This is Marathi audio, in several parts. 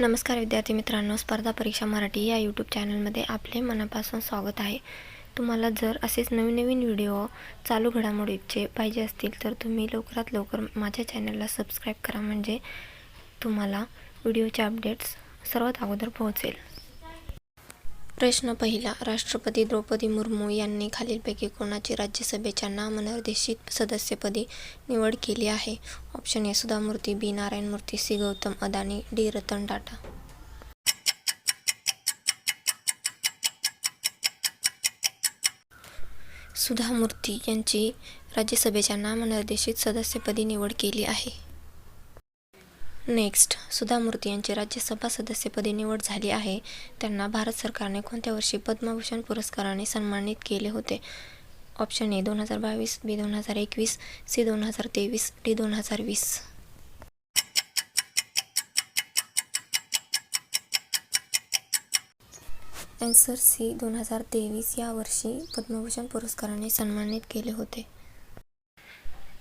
नमस्कार विद्यार्थी मित्रांनो स्पर्धा परीक्षा मराठी या यूट्यूब चॅनलमध्ये आपले मनापासून स्वागत आहे. तुम्हाला जर असेच नवीन नवीन व्हिडिओ चालू घडामोडीचे पाहिजे असतील तर तुम्ही लवकरात लवकर माझ्या चॅनलला सबस्क्राईब करा. म्हणजे तुम्हाला व्हिडिओचे अपडेट्स सर्वात अगोदर पोहोचेल. प्रश्न पहिला राष्ट्रपती द्रौपदी मुर्मू यांनी खालीलपैकी कोणाची राज्यसभेच्या नामनिर्देशित सदस्यपदी निवड केली आहे? ऑप्शन ए सुधा Murthy B Narayana Murthy C Gautam Adani D Ratan Tata. Sudha Murthy यांची राज्यसभेच्या नामनिर्देशित सदस्यपदी निवड केली आहे. नेक्स्ट सुधा मूर्ती यांची राज्यसभा सदस्यपदी निवड झाली आहे. त्यांना भारत सरकारने कोणत्या वर्षी पद्मभूषण पुरस्काराने सन्मानित केले होते? ऑप्शन ए दोन हजार बावीस बी दोन हजार एकवीस सी दोन हजार तेवीस डी दोन हजार वीस. आन्सर सी दोन हजार तेवीस या वर्षी पद्मभूषण पुरस्काराने सन्मानित केले होते.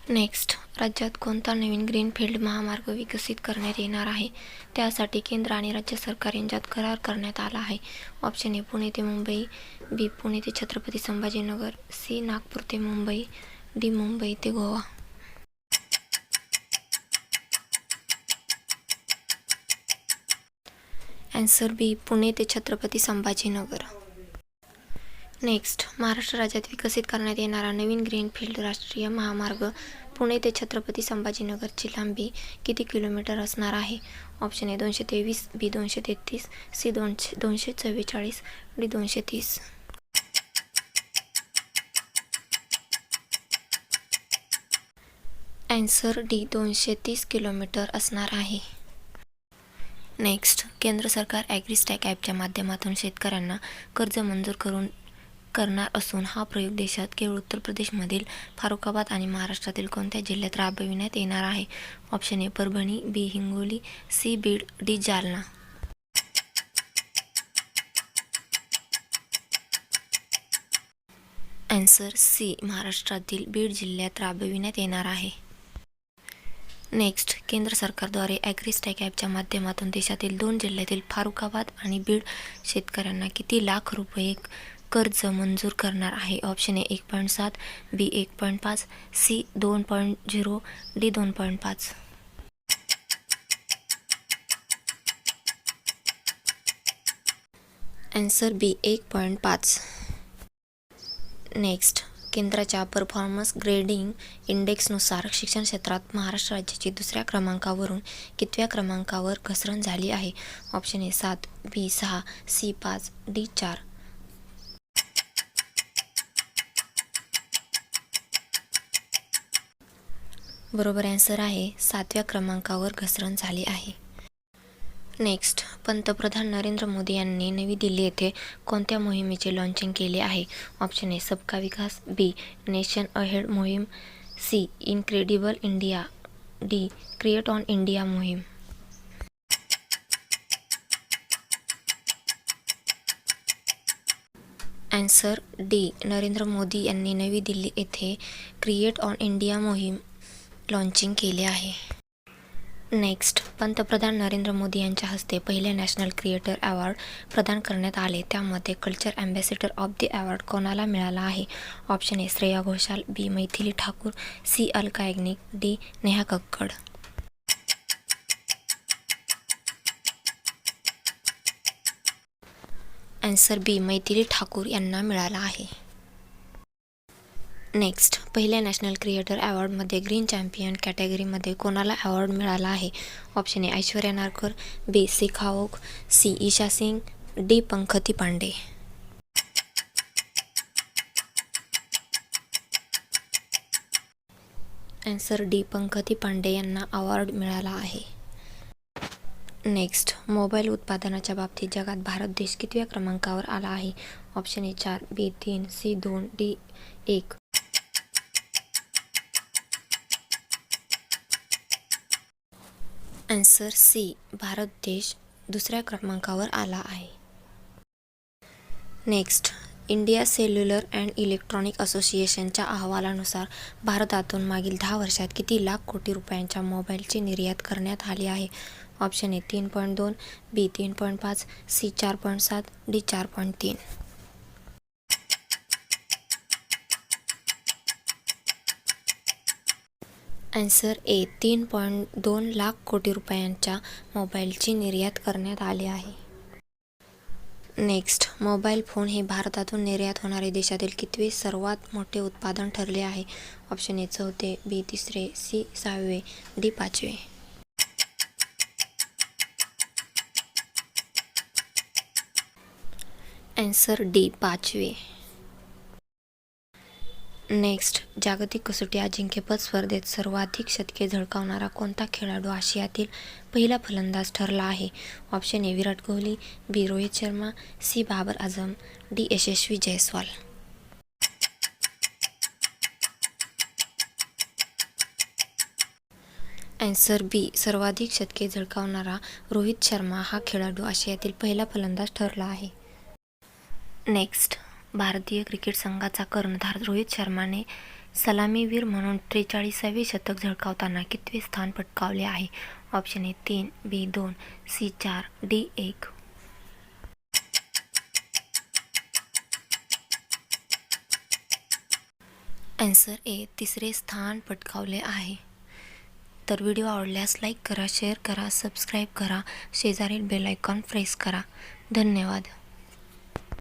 नेक्स्ट राज्यात कोणता नवीन ग्रीनफील्ड महामार्ग विकसित करण्यात येणार आहे? त्यासाठी केंद्र आणि राज्य सरकार यांच्यात करार करण्यात आला आहे. ऑप्शन ए पुणे ते मुंबई बी पुणे ते छत्रपती संभाजीनगर सी नागपूर ते मुंबई डी मुंबई ते गोवा. अँसर बी पुणे ते छत्रपती संभाजीनगर. नेक्स्ट महाराष्ट्र राज्यात विकसित करण्यात येणारा नवीन ग्रीनफील्ड राष्ट्रीय महामार्ग पुणे ते छत्रपती संभाजीनगरची लांबी किती किलोमीटर असणार आहे? ऑप्शन ए दोनशे तेवीस बी दोनशे तेहतीस सी दोनशे दोनशे चव्वेचाळीस डी दोनशे तीस. ॲन्सर डी दोनशे तीस किलोमीटर असणार आहे. नेक्स्ट केंद्र सरकार ॲग्रीस्टॅक ॲपच्या माध्यमातून शेतकऱ्यांना कर्ज मंजूर करून करणार असून हा प्रयोग देशात केवळ उत्तर प्रदेशमधील फारुखाबाद आणि महाराष्ट्रातील कोणत्या जिल्ह्यात राबविण्यात येणार आहे. Option A Parbhani. B Hingoli. C Beed. D Jalna. Answer C महाराष्ट्रातील बीड जिल्ह्यात राबविण्यात येणार आहे. नेक्स्ट केंद्र सरकारद्वारे ॲग्रिस्टॅक ॲपच्या माध्यमातून देशातील दोन जिल्ह्यातील फारुखाबाद आणि बीड शेतकऱ्यांना किती लाख रुपये कर्ज मंजूर करणार आहे. ऑप्शन ए एक पॉईंट सात बी एक पॉईंट पाच सी दोन पॉईंट झिरो डी दोन पॉईंट पाच. ॲन्सर बी एक पॉईंट पाच. नेक्स्ट केंद्राच्या परफॉर्मन्स ग्रेडिंग इंडेक्सनुसार शिक्षण क्षेत्रात महाराष्ट्र राज्याची दुसऱ्या क्रमांकावरून कितव्या क्रमांकावर घसरण झाली आहे? ऑप्शन ए सात बी सहा सी पाच डी चार. बरोबर ॲन्सर आहे. सातव्या क्रमांकावर घसरण झाली आहे. नेक्स्ट पंतप्रधान नरेंद्र मोदी यांनी नवी दिल्ली येथे कोणत्या मोहिमेचे लॉन्चिंग केले आहे? Option A Sabka Vikas. B nation ahead मोहीम. C incredible India D create on India मोहीम. ॲन्सर डी नरेंद्र मोदी यांनी नवी दिल्ली येथे क्रिएट ऑन इंडिया मोहीम. लॉन्चिंग केले आहे. नेक्स्ट पंतप्रधान नरेंद्र मोदी यांच्या हस्ते पहिले नॅशनल क्रिएटर अवॉर्ड प्रदान करण्यात आले. त्यामध्ये culture ambassador of the award कोणाला मिळाला आहे? Option A Shreya Ghoshal. B Maithili Thakur. C Alka Yagnik D Neha Kakkar. Answer B Maithili Thakur यांना मिळाला आहे. नेक्स्ट पहिल्या नॅशनल क्रिएटर अवॉर्डमध्ये ग्रीन चॅम्पियन कॅटेगरीमध्ये कोणाला अवॉर्ड मिळाला आहे? Option A Aishwarya Narkar B Shikha Oak C Isha Singh D Pankhti Pandey. Answer D Pankhti Pandey यांना अवॉर्ड मिळाला आहे. नेक्स्ट मोबाईल उत्पादनाच्या बाबतीत जगात भारत देश कितव्या क्रमांकावर आला आहे? ऑप्शन ए चार बी तीन सी दोन डी एक. ॲन्सर सी भारत देश दुसऱ्या क्रमांकावर आला आहे. Next India cellular and electronic असोसिएशनच्या अहवालानुसार भारतातून मागील दहा वर्षात किती लाख कोटी रुपयांच्या मोबाईलची निर्यात करण्यात आली आहे? ऑप्शन ए तीन पॉईंट दोन बी तीन पॉईंट पाच सी चार पॉईंट सात डी चार पॉईंट तीन. ॲन्सर ए तीन पॉईंट दोन लाख कोटी रुपयांच्या मोबाईलची निर्यात करण्यात आली आहे. नेक्स्ट मोबाईल फोन हे भारतातून निर्यात होणारे देशातील कितवे सर्वात मोठे उत्पादन ठरले आहे? ऑप्शन ए चौथे बी तिसरे सी सहावे डी पाचवे. ॲन्सर डी पाचवे. नेक्स्ट जागतिक कसोटी अजिंक्यपद स्पर्धेत सर्वाधिक शतके झळकावणारा कोणता खेळाडू आशियातील पहिला फलंदाज ठरला आहे? Option A Virat Kohli B Rohit Sharma C Babar Azam D Yashasvi Jaiswal. Answer B सर्वाधिक शतके झळकावणारा रोहित शर्मा हा खेळाडू आशियातील पहिला फलंदाज ठरला आहे. नेक्स्ट भारतीय क्रिकेट संघाचा कर्णधार रोहित शर्माने सलामीवीर म्हणून त्रेचाळीसावे शतक झळकावताना कितवे स्थान पटकावले आहे? ऑप्शन ए तीन बी दोन सी चार डी एक. ॲन्सर ए तिसरे स्थान पटकावले आहे. तर व्हिडिओ आवडल्यास लाईक करा शेअर करा सबस्क्राईब करा. शेजारील बेल आयकॉन प्रेस करा. धन्यवाद.